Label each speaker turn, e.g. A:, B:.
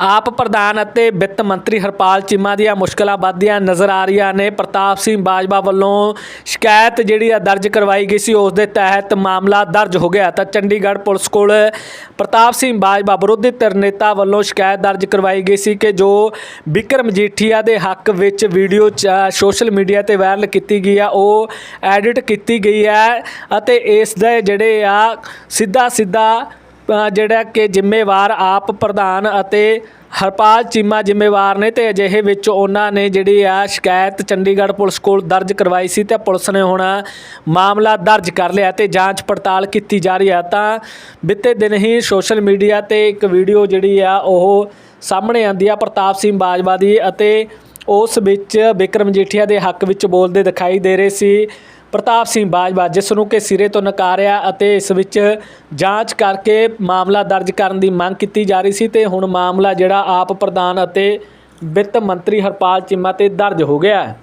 A: ਆਪ ਪ੍ਰਧਾਨ ਅਤੇ ਵਿੱਤ ਮੰਤਰੀ ਹਰਪਾਲ ਚੀਮਾ ਦੀਆਂ ਮੁਸ਼ਕਲਾਂ ਵੱਧਦੀਆਂ ਨਜ਼ਰ ਆ ਰਹੀਆਂ ਨੇ। ਪ੍ਰਤਾਪ ਸਿੰਘ ਬਾਜਵਾ ਵੱਲੋਂ ਸ਼ਿਕਾਇਤ ਜਿਹੜੀ ਆ ਦਰਜ ਕਰਵਾਈ ਗਈ ਸੀ, ਉਸ ਦੇ ਤਹਿਤ ਮਾਮਲਾ ਦਰਜ ਹੋ ਗਿਆ। ਤਾਂ ਚੰਡੀਗੜ੍ਹ ਪੁਲਿਸ ਕੋਲ ਪ੍ਰਤਾਪ ਸਿੰਘ ਬਾਜਵਾ ਵਿਰੋਧੀ ਧਿਰ ਨੇਤਾ ਵੱਲੋਂ ਸ਼ਿਕਾਇਤ ਦਰਜ ਕਰਵਾਈ ਗਈ ਸੀ ਕਿ ਜੋ ਵਿਕਰਮ ਮਜੀਠੀਆ ਦੇ ਹੱਕ ਵਿੱਚ ਵੀਡੀਓ ਸੋਸ਼ਲ ਮੀਡੀਆ ਤੇ ਵਾਇਰਲ ਕੀਤੀ ਗਈ ਆ, ਉਹ ਐਡਿਟ ਕੀਤੀ ਗਈ ਹੈ ਅਤੇ ਇਸ ਦੇ ਜਿਹੜੇ ਆ ਸਿੱਧਾ ਸਿੱਧਾ ਜਿਹੜਾ ਕਿ ਜ਼ਿੰਮੇਵਾਰ ਆਪ ਪ੍ਰਧਾਨ ਅਤੇ ਹਰਪਾਲ ਚੀਮਾ ਜ਼ਿੰਮੇਵਾਰ ਨੇ ਤੇ ਅਜਿਹੇ ਵਿੱਚ ਉਹਨਾਂ ਨੇ ਜਿਹੜੀ ਆ ਸ਼ਿਕਾਇਤ ਚੰਡੀਗੜ੍ਹ ਪੁਲਿਸ ਕੋਲ ਦਰਜ ਕਰਵਾਈ ਸੀ ਤੇ ਪੁਲਿਸ ਨੇ ਹੁਣ ਮਾਮਲਾ ਦਰਜ ਕਰ ਲਿਆ ਤੇ ਜਾਂਚ ਪੜਤਾਲ ਕੀਤੀ ਜਾ ਰਹੀ ਆ। ਤਾਂ ਬਿੱਤੇ ਦਿਨ ਹੀ ਸੋਸ਼ਲ ਮੀਡੀਆ ਤੇ ਇੱਕ ਵੀਡੀਓ ਜਿਹੜੀ ਆ ਉਹ ਸਾਹਮਣੇ ਆਂਦੀ ਆ ਪ੍ਰਤਾਪ ਸਿੰਘ ਬਾਜਵਾ ਦੀ ਅਤੇ ਉਸ ਵਿੱਚ ਵਿਕਰਮ ਜੀਠੀਆ ਦੇ ਹੱਕ ਵਿੱਚ ਬੋਲਦੇ ਦਿਖਾਈ ਦੇ ਰਹੇ ਸੀ। ਪ੍ਰਤਾਪ ਸਿੰਘ ਬਾਜਵਾ, ਜਿਸ ਨੂੰ ਕਿ ਸਿਰੇ ਤੋਂ ਨਕਾਰਿਆ ਅਤੇ ਇਸ ਵਿੱਚ ਜਾਂਚ ਕਰਕੇ ਮਾਮਲਾ ਦਰਜ ਕਰਨ ਦੀ ਮੰਗ ਕੀਤੀ ਜਾ ਰਹੀ ਸੀ ਤੇ ਹੁਣ ਮਾਮਲਾ ਜਿਹੜਾ ਆਪ ਪ੍ਰਧਾਨ ਅਤੇ ਵਿੱਤ ਮੰਤਰੀ ਹਰਪਾਲ ਚੀਮਾ ਤੇ ਦਰਜ ਹੋ ਗਿਆ ਹੈ।